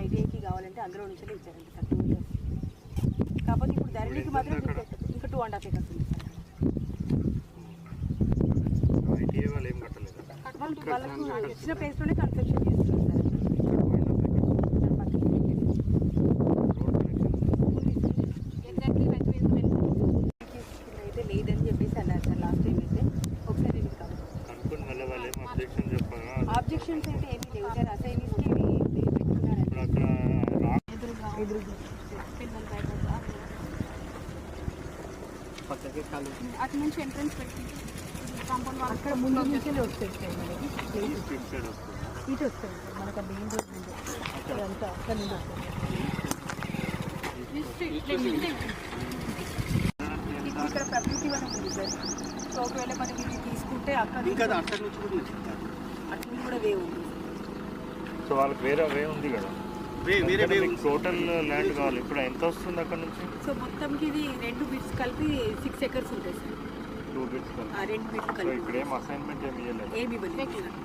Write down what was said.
ఐటీఐకి కావాలంటే అందులో నుంచి ఇచ్చారండి సార్ టూ ఇయర్స్ కాకపోతే ఇప్పుడు ధరణికి మాత్రం ఇంకా- టూ అండ్ హాఫ్ ఎకర్స్ ఉంది. సార్ వాళ్ళకు ఇచ్చిన ప్లేస్లోనే కన్స్ట్రక్షన్ చేస్తున్నారు సార్ లేదని చెప్పేసి అన్నారు సార్ లాస్ట్ టైం అయితే ఒకసారి ఆబ్జెక్షన్స్ అయితే ఏమీ లేవు. సార్ అసైన్స్కి అటు నుంచి ఎంట్రన్స్ పెట్టి కాంపౌండ్ అక్కడ ముందు నుంచి సార్ మనకి ఇటు సార్ మనకు మెయిన్ రోడ్ నుండి అదంతా అక్కడ నుండి ఇక్కడ ప్రకృతి వనం ఉంది. సార్ సో ఒకవేళ మనం ఇది తీసుకుంటే అక్కడ ఇంకా అక్కడి నుంచి కూడా అటు వే ఉంది. సో వాళ్ళకి వేరే వే ఉంది కదా. టోటల్ ల్యాండ్ కావాలి. ఇప్పుడు ఎంత వస్తుంది అక్కడ నుంచి? సో మొత్తంకి ఇది రెండు బిట్స్ కలిపి సిక్స్ ఎకర్స్ ఉంటాయి సార్ టూ బిట్స్ ఆ రెండు బిట్లు సో కలిపి. ఇక్కడ ఏం అసైన్మెంట్ ఏమి ఇవ్వలేదు ఏమి ఇవ్వలేదు